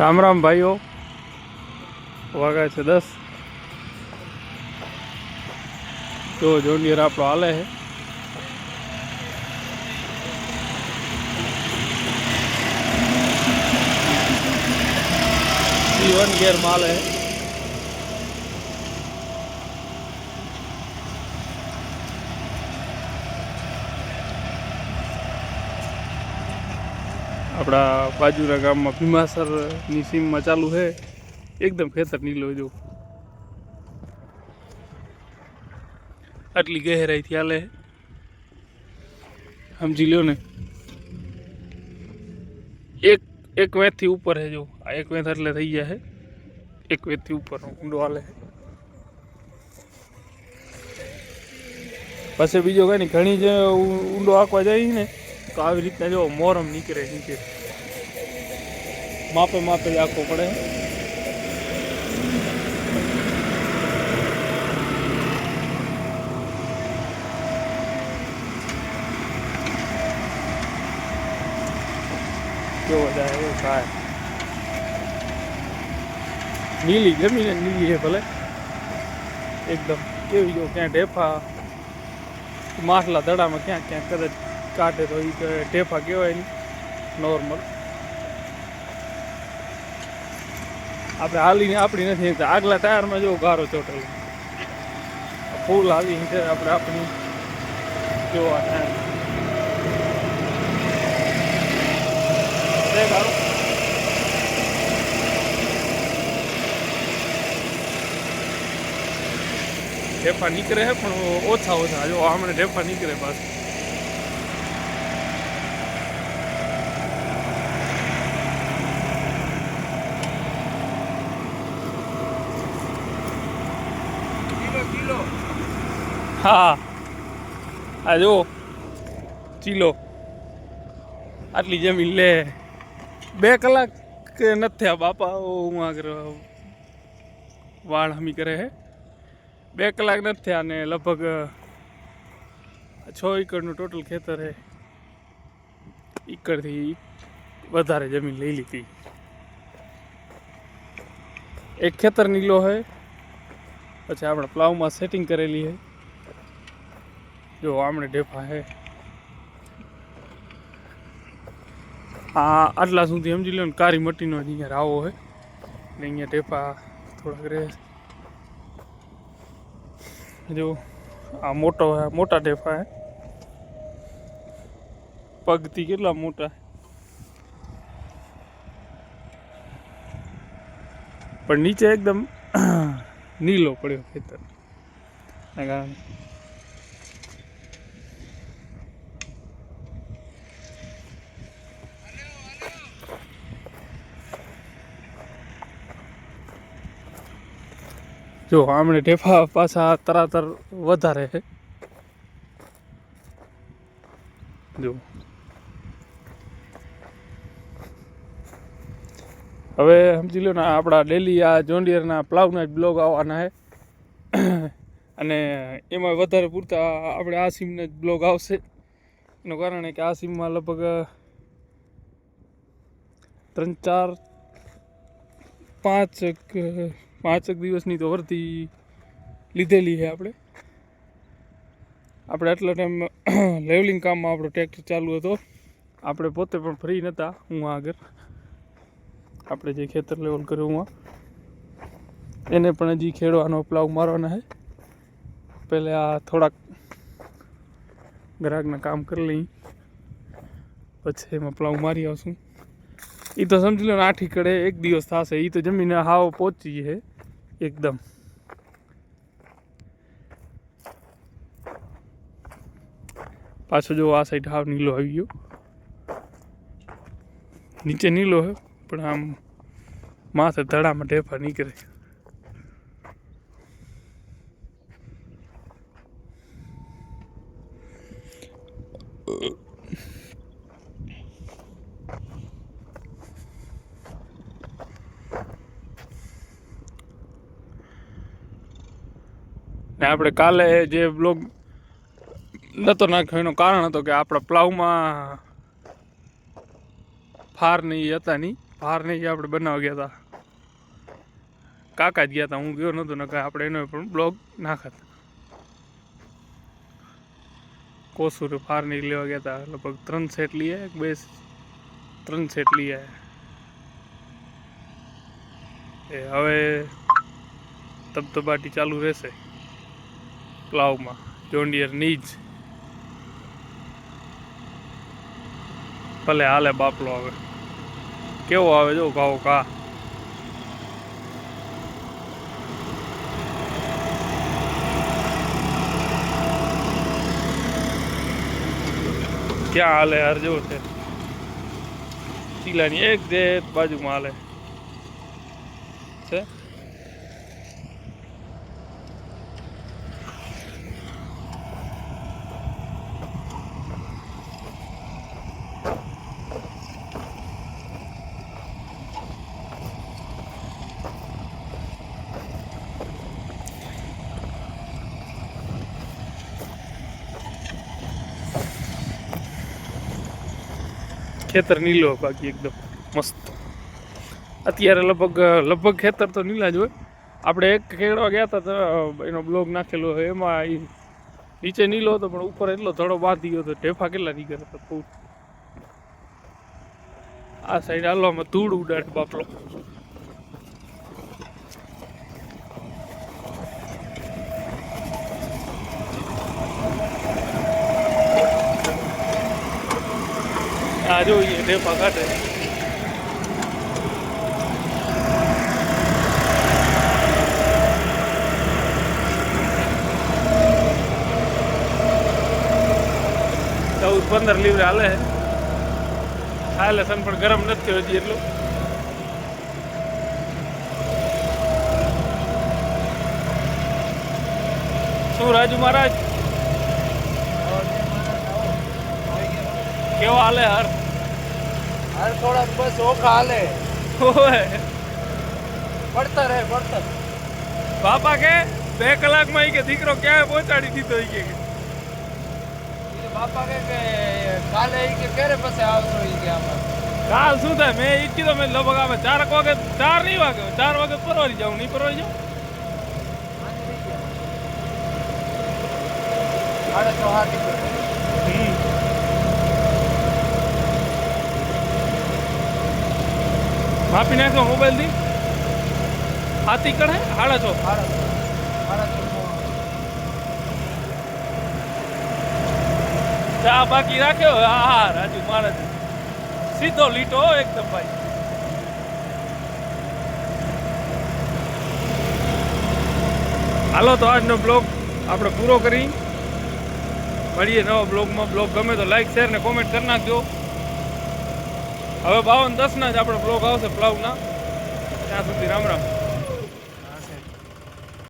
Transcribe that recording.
રામ રામ ભાઈઓ. વાગાય છે દસ. જો જોનિયર આપણો હાલે છે. વન ગેર માલે હે આપણા બાજુના ગામમાં ભીમાસરની સીમમાં ચાલુ છે. એકદમ ખેતર નીલો જો. આટલી ગહેરાઈથી હાલે. સમજી લ્યો ને. એક એક વેથથી ઉપર છે જો. આ એક વેથ એટલે થઈ ગયા છે. એક વેથથી ઉપરનો ઊંડો હાલે છે. પછી બીજો કઈ ઘણી જે ઊંડો આંકવા જાય ને, તો આવી રીતના જો મોરમ નીકળે નીચે. માપે માપે આંકવો પડે. કેવો જાય એવું થાય નીલી જમીન નીલી છે ભલે. એકદમ કેવી જો ક્યાં ઢેફા. માછલા દડામાં ક્યાં ક્યાં કદાચ કાઢે તો એ ઢેફા કહેવાય નહીં નોર્મલ આપણે હાલીને આપણી નથી એકતા આગલા ટાયરમાં જો ગારો ચોટેલો ફૂલ હાલી છે, આપણે આપણી જોવા ગારો ઢેફા નીકળે છે પણ ઓછા ઓછા. જો હમણાં ઢેફા નીકળે પાછું. હા. આ જો ચીલો. આટલી જમીન લે. બે કલાક કે નથી થયા. બાપા હું આગળ વાળ હમી કરે હે. બે કલાક નથી થયા ને લગભગ છ એકરનું ટોટલ ખેતર હે. એકરથી વધારે જમીન લઈ લીધી. એક ખેતર નીલો હે. પછી આપણે પ્લાવમાં સેટિંગ કરેલી હે. જો આમણે ઢેફા હે. આ આટલા સુધી સમજી લો ને કારી મટીનો જ અહીંયા રાવો હે. ને અહીંયા ઢેફા થોડાક રહે. જો, આ મોટો મોટા ઢેફા હે. પગથી કેટલા મોટા? પણ નીચે એકદમ નીલો પડ્યો ખેતર. કારણે જો આમણે ઢેફા પાછા તરાતર વધારે છે. જો. હવે સમજી લો ને, આપણા ડેલી આ જોન્ડિયરના પ્લાવના જ બ્લોગ આવવાના છે. અને એમાં વધારે પૂરતા આપણે આ સિમના જ બ્લોગ આવશે. એનું કારણ કે આ સિમમાં લગભગ ત્રણ ચાર પાંચ પાંચેક દિવસની તો વર્તી લીધેલી છે આપણે. આપણે આટલા ટાઈમ લેવલિંગ કામમાં આપણો ટ્રેક્ટર ચાલુ હતો. આપણે પોતે પણ ફ્રી નહોતા હું આગળ આપણે જે ખેતર લેવલ કર્યું હું એને પણ હજી ખેડવાનો પ્લાવ મારવાના છે. પહેલાં આ થોડાક ગ્રાહકના કામ કરી લઈ. પછી એમાં પ્લાવ મારી આવશું. એ તો સમજી લો આઠી કડે એક દિવસ થશે એ તો જમીને હાવ પહોંચી છે. એકદમ પાછો જો આ સાઈડ હાવ નીલો આવી ગયો નીચે નીલો હે પણ આમ માથે ધડામાં ઢેફા નીકળે ને આપણે કાલે જે બ્લોગ નહોતો નાખ્યો, એનું કારણ હતું કે આપણા પ્લાવમાં ફાર નહીં હતા નહીં ફાર નહીં આપણે બનાવવા ગયા હતા કાકા જ ગયા હતા હું ગયો નહોતો નકા આપણે એનો પણ બ્લોગ નાખત કોસુર ફાર નહીં લેવા ગયા હતા લગભગ ત્રણ સેટ લઈએ બે, ત્રણ સેટ લઈએ. એ હવે તબતબાટી ચાલુ રહેશે. પ્લાવમાં. જોન્ડિયર નીજ. ભલે હાલે બાપલો આવે કેવો આવે જો ઘાવો કા ક્યાં હાલે હાર જેવો છે? ચીલાની એક જે બાજુમાં હાલે. છે? ખેતર નીલો બાકી એકદમ મસ્ત. અત્યારે લગભગ લગભગ ખેતર તો નીલા જ હોય. આપણે એક ખેડવા ગયા હતા એનો બ્લોગ નાખેલો હોય. એમાં એ નીચે નીલો હતો, પણ ઉપર એટલો ધડો બાંધી ગયો હતો. ઢેફા કેટલા નીકળ્યા હતા ફૂટ આ સાઈડ હાલવામાં ધૂળ ઉડાડે બાપલો. આ જોઈએ ઢેફા કાઢે ચૌદ પંદર લીવરે હાલે હાલે સન પણ ગરમ નથી હજી એટલું. શું રાજુ મહારાજ? કેવો હાલે હર? હાલ થોડાક બસ ઓખા હાલે. ઓય. પડતર હે પડતર. બાપા કે બે કલાકમાં માં કે દીકરો ક્યાં પહોંચાડી દીધો કે. બાપા કે કે કાલે એ કે ક્યારે પછી આવશો ઈ કે આમાં? કાલ શું થાય? મેં ઈ કીધો મેં લગભગ આવે ચાર વાગે ચાર નહીં વાગે ચાર વાગે પરવારી જાઉં નહીં પરવારી જાઉં? સાડા છ હાથી માપી નાખો મોબાઈલથી? હાથી કઢે હાડા છો? ચા બાકી રાખ્યો? હા હા, રાજુ, મારે સીધો લીટો હો, એકદમ ભાઈ. હાલો, તો આજનો બ્લોગ આપણે પૂરો કરી. મળીએ નવા બ્લોગમાં. બ્લોગ ગમે તો લાઈક શેર ને કોમેન્ટ કરી નાખજો. હવે બાવન દસના જ આપણે બ્લોગ આવશે પ્લાવના. ત્યાં સુધી રામ રામ.